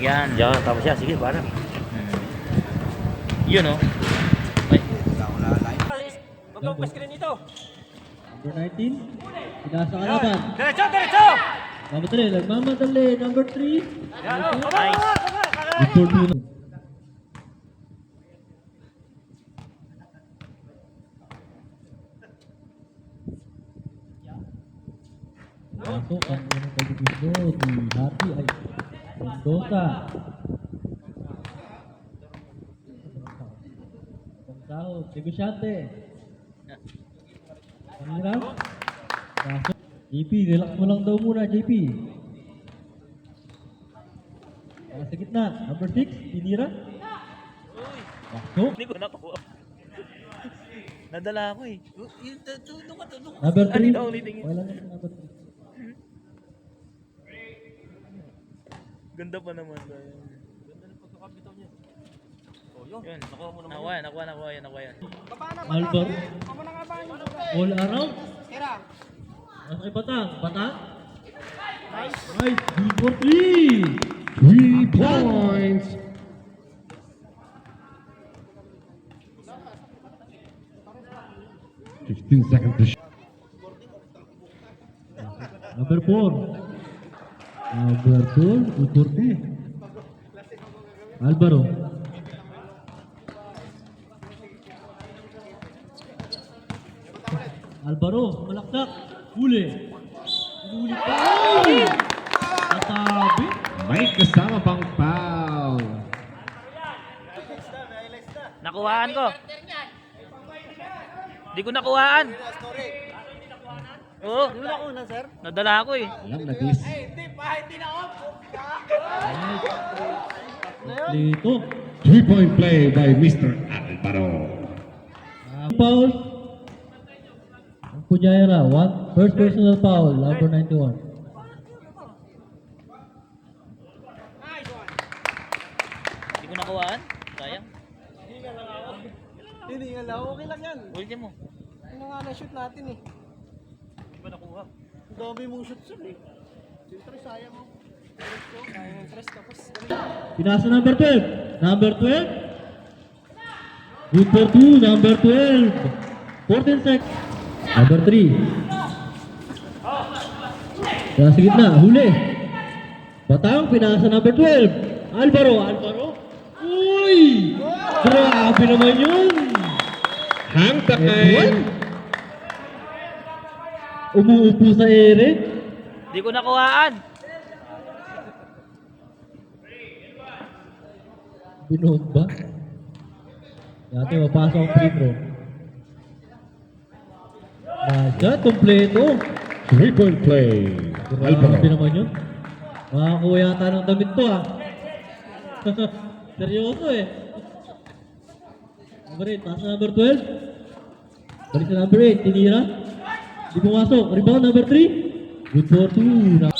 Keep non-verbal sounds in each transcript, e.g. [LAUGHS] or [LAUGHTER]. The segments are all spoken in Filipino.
Yan. Yan, tapos yan. Sige, para. Hmm. Yun oh. Ay. Number 19. Pinasa ka laban. Diretso, diretso! Number 3. Nagmamadali. Number 3. Nice. Victor Tuno. Pasok ang unang pagkikito ni Happy ay Mendoza. Pangsahod, negosyante. Pangira. JP, relax mo lang daw muna, JP. Ah, sa gitna, number 6, Pinira. Pasok. Hindi ko nakuha. Nadala ako eh. Number Ano 3. na ulitin yun? Wala na number 3. Ganda pa naman. Ganda ng pagkakabitaw niya. Oh, yun. Yun. Nakuha mo naman. Nakuha nakuha, nakuha yan, nakuha yan. Albor. All around. Nasa kay Batang. Batang. Nice. Nice. For 3. Three points. Fifteen seconds to shoot. Number 4. Number 4. Good for 3. Alvaro. Alvaro, malaksak. Huli. Huli pa. Ay! Katabi. May kasama pang foul. Nakuhaan ko. Hindi ko nakuhaan. Oo. Hindi mo nakuha sir? Nadala ako eh. Alam na this. Dito. Three point play by Mr. Alvaro. Uh, foul. Punyera, one, first personal foul, number 91. Hindi ko nakuhaan. Sayang. Hindi nga lang, okay lang yan. Ulitin mo. Ano nga na-shoot natin eh. Hindi ko nakuha. Ang dami mong shoot sir eh. Siyempre sayang mo. Tres ko, kaya ng tres tapos. Pinasa number 12. Number 12. Good for 2, number 12. 14 sec. Number 3. Kaya sa gitna, huli. Batang, pinasa number 12. Alvaro, Alvaro. Uy! Grabe naman yun. Hang What? time. Umuupo sa ere. Hindi ko nakuhaan. Binomba. Dati mapasok ang free throw. Nasa, kompleto. Three point play. Grabe Alvaro. naman yun. Makakuha yata ng damit to ah. [LAUGHS] Seryoso eh. Number 8, taas na number 12. Balik sa number 8, tinira. Di pumasok. Rebound number 3. Good for 2. Na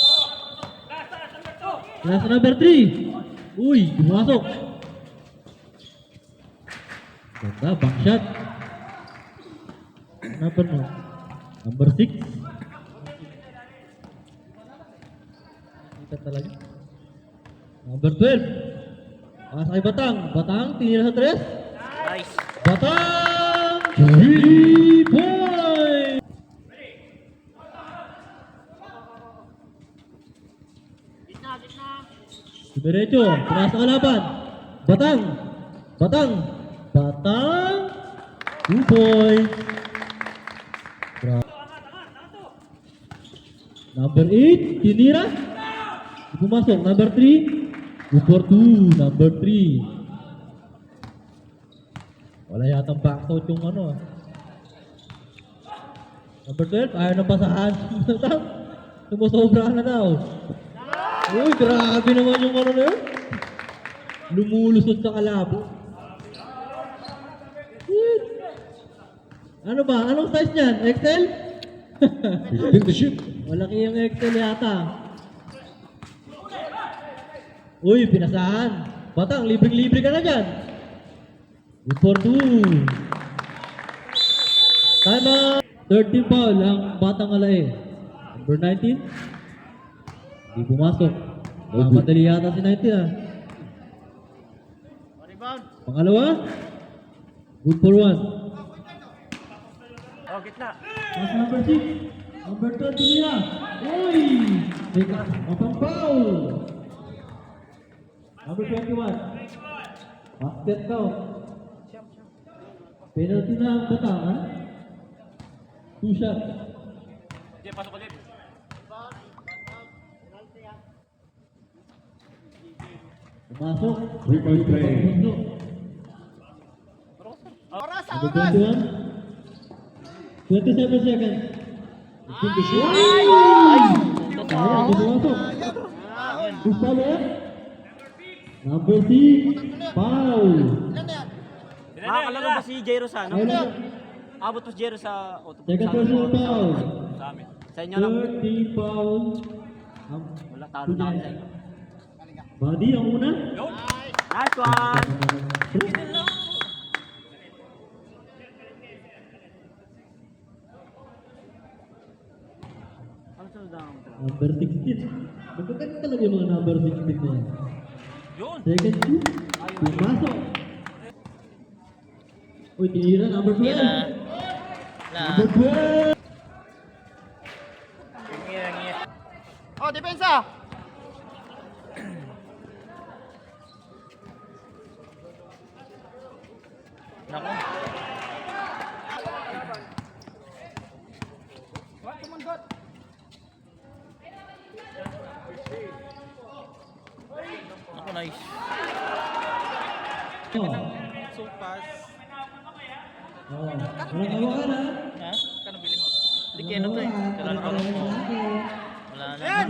Nasa number 3. Uy, di pumasok. Ganda, back shot. Number mo. Number 6. Kita talaga. Number 12. Pasa kay Batang. Batang, tinira sa tres. Nice. Batang! Three points! Diretso, pinasa kalaban. Batang! Batang! Batang! Two points. Number 8, tinira. Pumasok. Number 3, good for 2. Number 3. Wala yatang backtout yung ano ah. Number 12, ayaw na basahan. Sumusobra [LAUGHS] na daw. Uy, grabe naman yung ano na yun. Lumulusot sa kalabo. Shit. Ano ba? Anong size niyan? XL? Fifteen to shoot. Malaki yung XL yata. Uy, pinasahan. Batang, libreng-libre ka na dyan. Good for two. Tama. 13 foul ang batang alae. Number 19. Di pumasok. Mamadali yata si 90 ah. Rebound. Pangalawa. Good for one. Oh, gitna. Pass number 6. Number 20 niya. Uy! Teka, mapang foul. Number 21. Basket count. Penalty na ang batangan. Two shot. Hindi, pasok ulit. Pumasok. Three-point play. Pumasok. Oras, oras. 21. 27 seconds. It. Sayang, di pumasok. Foul ulit? Number 6. Foul. Nakakalaro ba si Jero sa ano? Abot pa si Jero sa auto. Second personal foul. Sa amin. Sa inyo lang. 30 foul. Wala, talo na kami sa inyo. Body ang una. Nice one! Ano sunod na ako? Number 16. Magkakalit talaga yung mga number 16 na yan. Yun. Second shoot. Pumasok. Uy, tinira. Number 12. Tira. Na. Number 12. Ngira, ngira. Oh, depensa. Naku. Naku, nice. Oh. So pass. Oh. Walang hawakan ha. Ha? Kano bili mo? Hindi kaya to eh. Lang mo. Wala na.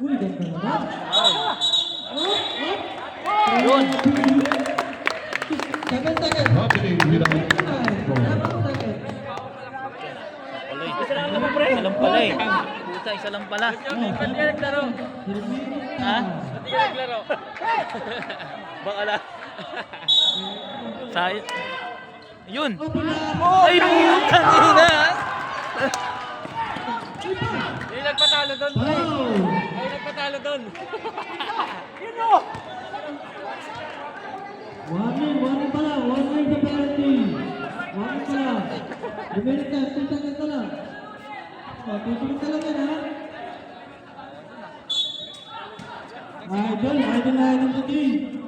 Uy, ganda naman. Isa lang pala eh. Puta, isa lang pala. Ha? Hindi ka naglaro. Baka na. Sayot. Yun. Ay, putang ina. Yung nagpatalo doon. Ay, nagpatalo doon. One man, one man pala. One man sa penalty. One man pala. Lumilit na, na. Oh, tutuloy yan, ha? Idol, idol na idol sa team.